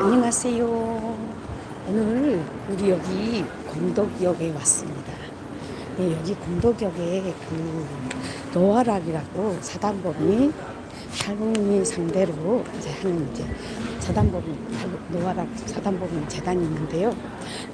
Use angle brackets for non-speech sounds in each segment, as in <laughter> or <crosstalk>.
안녕하세요. 오늘 우리 여기 공덕역에 왔습니다. 네, 여기 공덕역에 그 노화락이라고 사단법인 할머니 상대로 이제 하는 이제 사단법인 노화락 사단법인 재단이 있는데요.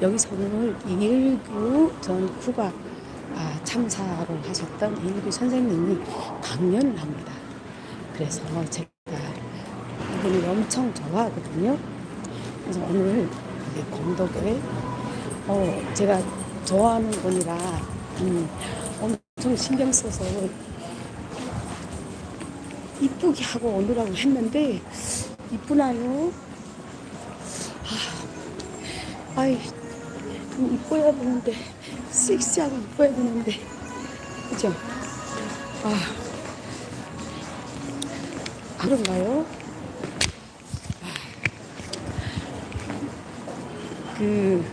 여기서 오늘 219전 국악 아, 참사를 하셨던 이일규 선생님이 강연을 합니다. 그래서 제가 이분을 엄청 좋아하거든요. 그래서 오늘 공덕에 어, 제가 좋아하는 분이라 음, 엄청 신경 써서 이쁘게 하고 오느라고 했는데 이쁘나요? 아, 아이 좀 이뻐야 되는데 섹시하고 이뻐야 되는데 그죠? 아 그런가요? 그,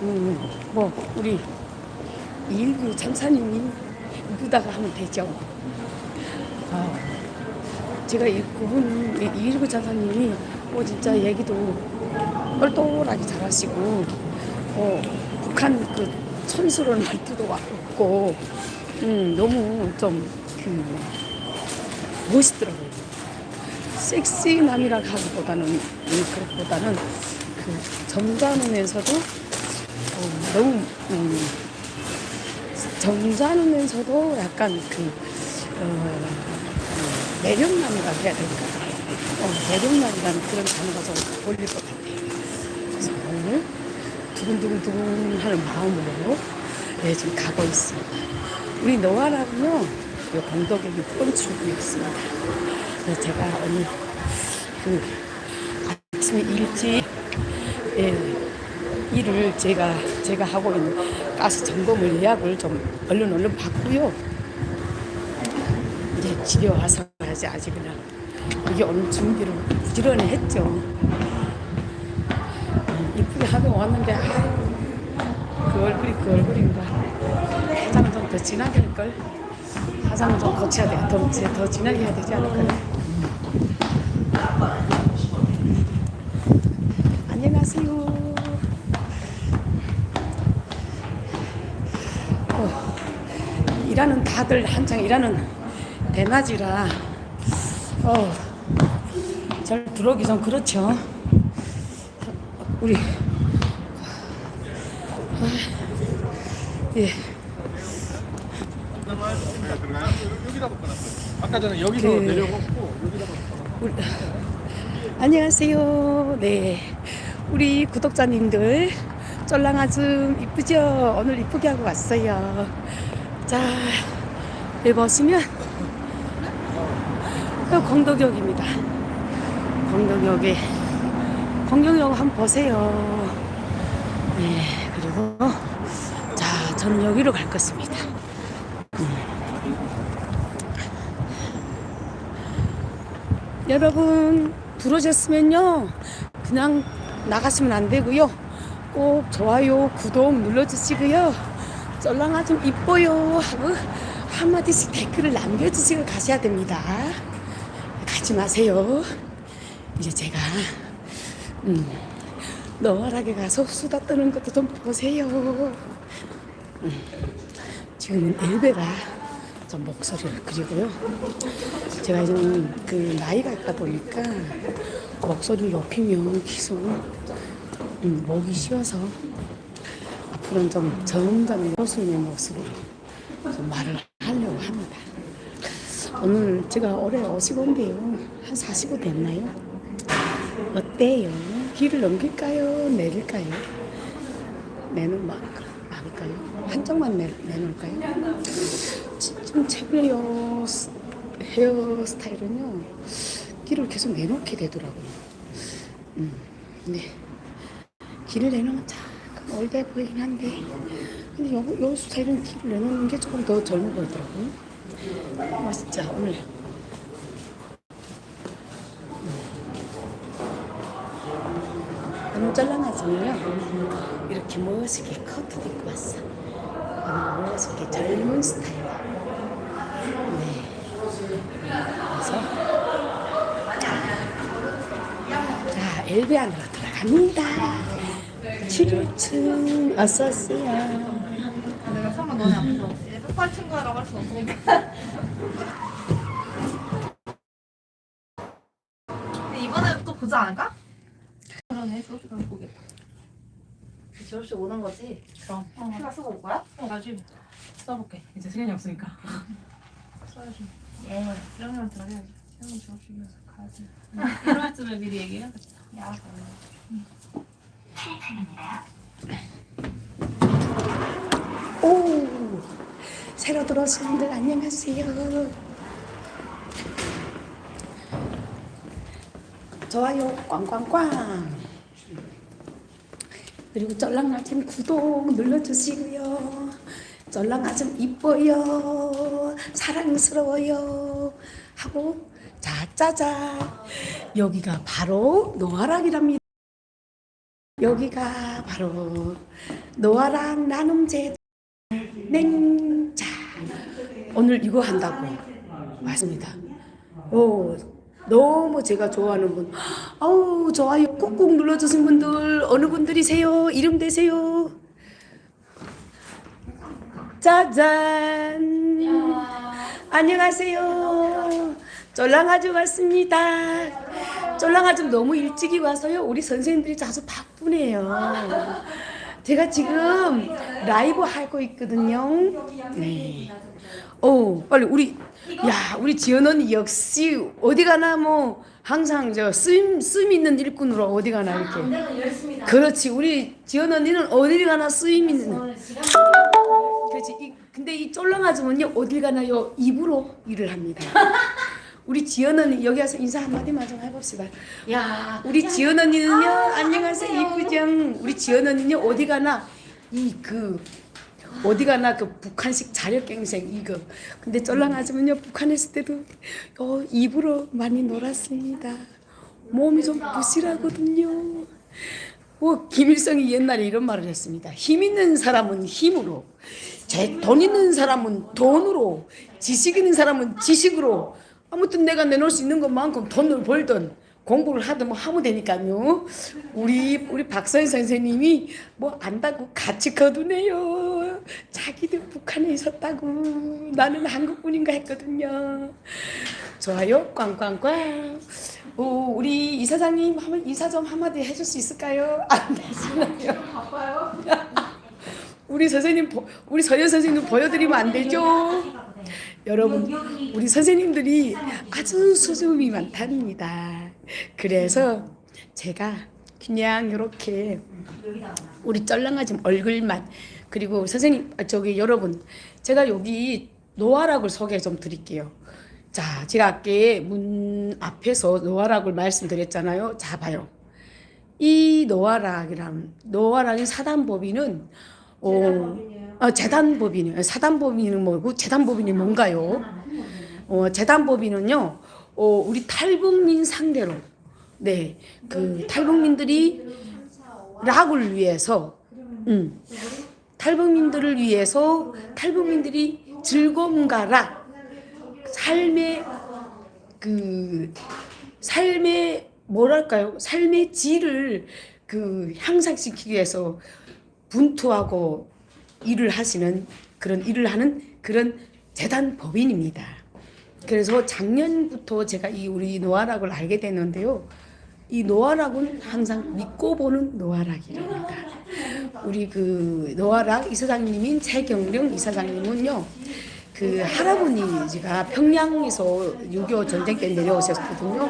음, 뭐, 우리 이일구 참사님이 이쁘다고 하면 되죠. 아, 제가 이 그분, 이일구 참사님이 뭐 진짜 얘기도 똘똘하게 잘하시고, 어, 북한 그 촌스러운 말투도 없고, 음, 너무 좀, 그, 멋있더라고요. 섹시남이라 하기보다는 음, 그것보다는 그 점잖으면서도 어, 너무 음, 점잖으면서도 약간 그 어, 매력남이라 해야 될까 어, 매력남이라는 그런 단어가 좀 어울릴 것 같아요. 그래서 오늘 두근두근두근 하는 마음으로 네, 지금 가고 있습니다. 우리 노아랑은요, 이 공덕의 6번 출구였습니다. 그래서 제가 오늘 그 아침에 일찍 예, 일을 제가 제가 하고 있는 가스 점검을 예약을 좀 얼른 얼른 받고요. 이제 집에 와서 해야지 아직 그냥 이게 오늘 준비를 부지런히 했죠. 음, 이쁘게 하고 왔는데 아유, 그 얼굴이 그 얼굴인가 화장은 좀더 진하게 할걸 화장은 좀 고쳐야 돼. 더, 더 진하게 해야 되지 않을까요? 안녕하세요. 어, 일하는 다들 한창 일하는 대낮이라 어, 잘 들어오기 좀 그렇죠. 우리 아, 예. 여기다 바꿔놨어요. 아까 전에 여기서 그- 내려오고 여기다 우리, 안녕하세요. 네. 우리 구독자님들, 쫄랑아줌 이쁘죠? 오늘 이쁘게 하고 왔어요. 자, 여기 보시면, 여 공덕역입니다. 공덕역에, 공덕역 한번 보세요. 네, 그리고, 자, 저는 여기로 갈 것입니다. 여러분 들어오셨으면요. 그냥 나가시면 안 되고요. 꼭 좋아요 구독 눌러주시고요. 썰랑아 좀 이뻐요 하고 한마디씩 댓글을 남겨주시고 가셔야 됩니다. 가지 마세요. 이제 제가 음, 너활하게 가서 수다 떠는 것도 좀 보세요. 음, 지금은 엘베가 좀 목소리를 그리고요 제가 이제는 그 나이가 있다 보니까 목소리를 높이면 계속 음, 목이 쉬어서 앞으로는 좀 점점 호수의 모습으로 좀 말을 하려고 합니다. 오늘 제가 올해 55인데요. 한45 됐나요? 어때요? 길을 넘길까요? 내릴까요? 내는 막 막을까요? 한쪽만 내, 내놓을까요? 지금 최근에 요 헤어 스타일은요 길을 계속 내놓게 되더라고요. 음, 근데 길을 내놓으면 조금 올드해 보이긴 한데 근데 요, 요 스타일은 길을 내놓는 게 조금 더 젊어 보이더라고요. 아 진짜 오늘 오늘 잘라나지면요 이렇게 멋있게 커트도 입고 왔어. 오늘 멋있게 젊은 스타일. 네. 그래서 자 엘베 안으로 들어갑니다. 7층 어서 오세요. 내가 설마 너네 앞에서 똑바로 친구라고 할 수 없으니까. 근데 이번에 또 보지 않을까? 그러네, 가면 보겠다. 졸업식 오는 거지? 그럼 어, 휴가 쓰고 올 거야? 어, 나중에 써볼게. 이제 시간이 없으니까. 써야지. 예, 1학년 들어야지. 시험은 졸업식이어서 가야지. 1월쯤에 미리 얘기해야겠다. 야, 오 새로 들어오신 분들 안녕하세요. 좋아요 꽝꽝꽝 그리고 쩔랑아침 구독 눌러주시고요. 쩔랑아침 이뻐요 사랑스러워요. 하고 자 짜잔 여기가 바로 노아락이랍니다. 여기가 바로 노아락 나눔제 냉자. 오늘 이거 한다고 맞습니다. 오 너무 제가 좋아하는 분. 아우 좋아요. 꾹꾹 눌러주신 분들 어느 분들이세요? 이름 대세요. 짜잔 안녕하세요 쫄랑아주 왔습니다 쫄랑아주 너무 일찍이 와서요 우리 선생님들이 자주 바쁘네요 제가 지금 라이브 하고 있거든요. 네. 오, 빨리 우리 야, 우리 지연 언니 역시 어디 가나 뭐 항상 저 쓰임 쓰임 있는 일꾼으로 어디 가나 이렇게. 그렇지. 우리 지연 언니는 어디 가나 쓰임 있는. 그렇지. 이, 근데 이 쫄랑아줌은요 어딜 가나요? 입으로 일을 합니다. <laughs> 우리 지연 언니 여기 와서 인사 한마디만 좀 해봅시다. 야, 우리 지연 언니는요 안녕하세요 이구정. 우리 지연 언니는요 어디 가나? 이 그 어디 가나 그 북한식 자력갱생 이거. 근데 쫄랑아줌은요 북한에 있을 때도 어 입으로 많이 놀았습니다. 몸이 좀 부실하거든요. 뭐 김일성이 옛날에 이런 말을 했습니다. 힘 있는 사람은 힘으로 제 돈 있는 사람은 돈으로 지식 있는 사람은 지식으로 아무튼 내가 내놓을 수 있는 것만큼 돈을 벌든 공부를 하든 뭐 하면 되니까요. 우리 우리 박선 선생님이 뭐 안다고 같이 거두네요. 자기도 북한에 있었다고 나는 한국분인가 했거든요. 좋아요, 꽝꽝꽝. 오, 우리 이사장님 한번 인사 좀 한마디 해줄 수 있을까요? 안 되시나요? 바빠요? 우리 선생님 보- 우리 서현 선생님 보여드리면 안 되죠? 여러분 우리 선생님들이 아주 수줍음이 많답니다. 그래서 제가 그냥 이렇게 우리 쩔랑아짐 얼굴만 그리고 선생님 아, 저기 여러분 제가 여기 노화락을 소개 좀 드릴게요. 자 제가 아까 문 앞에서 노화락을 말씀드렸잖아요. 자 봐요. 이 노화락이란 노화락의 사단법인은 어, 어 재단 법인이에요. 사단 법인은 뭐고 재단 법인이 뭔가요? 어 재단 법인은요. 어 우리 탈북민 상대로 네 그 탈북민들이 락을 위해서 음 탈북민들을 위해서 탈북민들이 즐거움과 락 삶의 그 삶의 뭐랄까요? 삶의 질을 그 향상시키기 위해서 분투하고 일을 하시는 그런 일을 하는 그런 재단 법인입니다. 그래서 작년부터 제가 이 우리 노아락을 알게 됐는데요. 이 노아락은 항상 믿고 보는 노아락이랍니다. 우리 그 노아락 이사장님인 최경령 이사장님은요. 그 할아버지가 평양에서 6.25 전쟁 때 내려오셨거든요.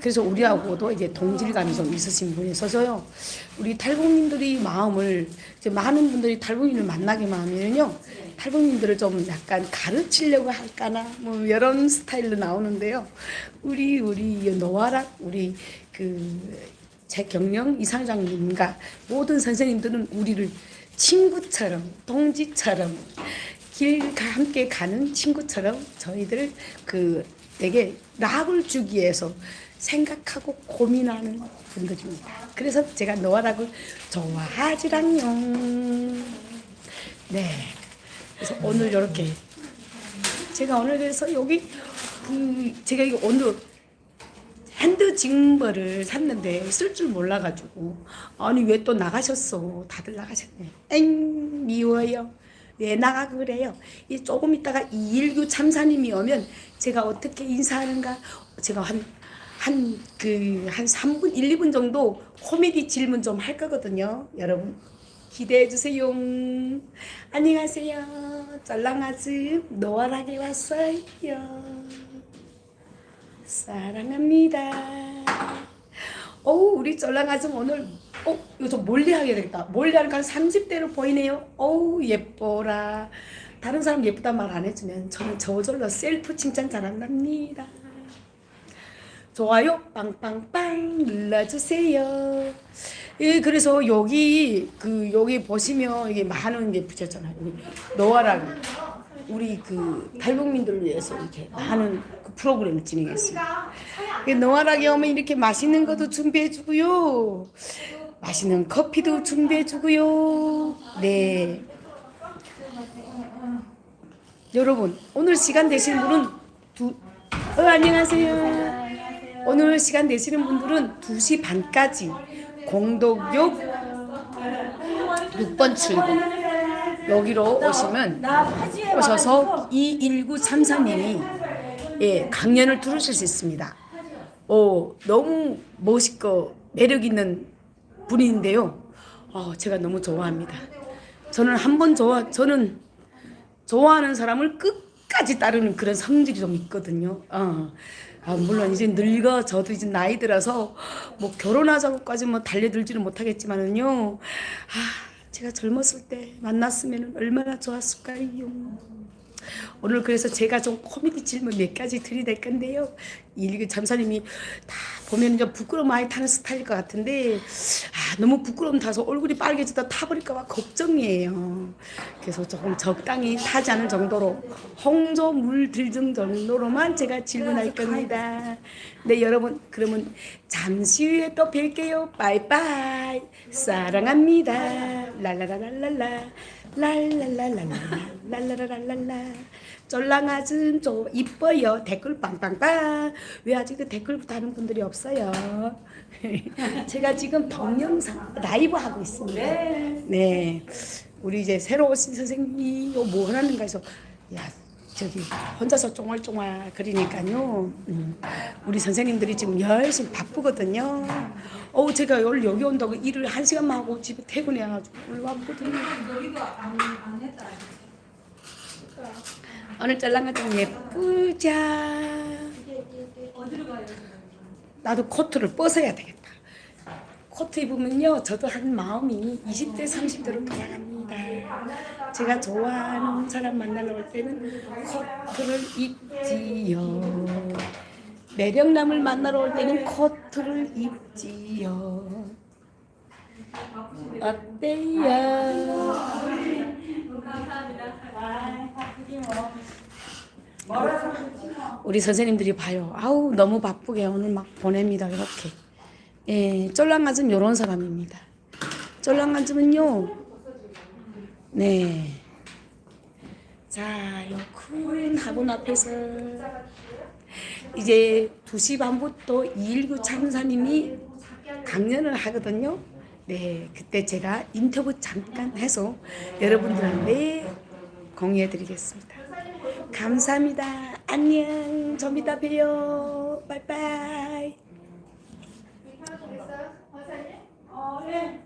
그래서 우리하고도 이제 동질감이 좀 있으신 분이셔서요. 우리 탈북민들이 마음을 이제 많은 분들이 탈북민을 만나게만 하면요. 탈북민들을 좀 약간 가르치려고 할까나 뭐 이런 스타일로 나오는데요. 우리 우리 노아락 우리 그 최경령 이상장님과 모든 선생님들은 우리를 친구처럼 동지처럼 길 함께 가는 친구처럼 저희들 그 되게 락을 주기 위해서 생각하고 고민하는 분들입니다. 그래서 제가 노아 락을 좋아하지랑요. 네. 그래서 오늘 이렇게 제가 오늘 그래서 여기 그 제가 이거 오늘 핸드 징버를 샀는데 쓸 줄 몰라가지고 아니 왜 또 나가셨어? 다들 나가셨네. 엥 미워요. 왜 나가 그래요? 이 조금 있다가 219 참사님이 오면 제가 어떻게 인사하는가? 제가 한 한 그한 3분 1, 2분 정도 코미디 질문 좀 할 거거든요. 여러분 기대해 주세요. 안녕하세요. 짤랑아즈 노아라게 왔어요. 사랑합니다. 어우 우리 쩔랑아즈 오늘 어 이거 좀 몰래 하게 되겠다. 몰래 하니까 한 30대로 보이네요. 어우 예뻐라. 다른 사람 예쁘다 말 안 해주면 저는 저절로 셀프 칭찬 잘한답니다. 좋아요 빵빵빵 눌러주세요. 예, 그래서 여기 그 여기 보시면 이게 많은 게 붙였잖아요. 여기 노아라고 우리 그 탈북민들을 위해서 이렇게 많은 그 프로그램을 진행했어요. 이 노아라게 오면 이렇게 맛있는 것도 준비해주고요. 맛있는 커피도 준비해 주고요. 네. 여러분 오늘 시간 되시는 분은 두 어, 안녕하세요. 오늘 시간 되시는 분들은 2시 반까지 공덕역 6번 출구 여기로 오시면 오셔서 21933님이 예, 강연을 들으실 수 있습니다. 오, 너무 멋있고 매력 있는 분인데요. 어, 제가 너무 좋아합니다. 저는 한 번 좋아 저는 좋아하는 사람을 끝까지 따르는 그런 성질이 좀 있거든요. 어. 아, 물론 이제 늙어 저도 이제 나이 들어서 뭐 결혼하자고까지 뭐 달려들지는 못하겠지만은요. 아, 제가 젊었을 때 만났으면 얼마나 좋았을까요. 오늘 그래서 제가 좀 코미디 질문 몇 가지 드릴 건데요. 일기 잠사님이 다 보면 좀 부끄러움 많이 타는 스타일일 것 같은데 아 너무 부끄러움 타서 얼굴이 빨개지다 타버릴까봐 걱정이에요. 그래서 조금 적당히 타지 않을 정도로 홍조 물 들정 정도로만 제가 질문할 겁니다. 네 여러분 그러면 잠시 후에 또 뵐게요. 바이바이 사랑합니다. 랄라라랄랄라 랄랄랄랄라 랄라라랄랄라 쫄랑아준 좀 이뻐요. 댓글 빵빵빵. 왜 아직도 댓글부터 하는 분들이 없어요? <laughs> 제가 지금 동영상 라이브 하고 있습니다. 네. 우리 이제 새로 오신 선생님이 뭐 하는가 해서 야 저기 혼자서 쫑알쫑알 그리니까요. 음, 우리 선생님들이 지금 열심히 바쁘거든요. 어우 제가 오늘 여기 온다고 일을 한 시간만 하고 집에 퇴근해가지고 오늘 왔거든요 오늘 짤랑아 좀 예쁘자. 나도 코트를 벗어야 되겠다. 코트 입으면요, 저도 한 마음이 20대, 30대로 돌아갑니다. 제가 좋아하는 사람 만나러 올 때는 코트를 입지요. 매력남을 만나러 올 때는 코트를 입지요. 어때요? 우리 선생님들이 봐요. 아우 너무 바쁘게 오늘 막 보냅니다. 이렇게. 예, 쫄랑아즘 요런 사람입니다. 쫄랑아즘은요. 네. 자, 요큰 화분 앞에서 이제 2시 반부터 219 참사님이 강연을 하거든요. 네, 그때 제가 인터뷰 잠깐 해서 여러분들한테 공유해 드리겠습니다. 감사합니다. 안녕. 좀 이따 봬요. 빠이빠이. 어, 네.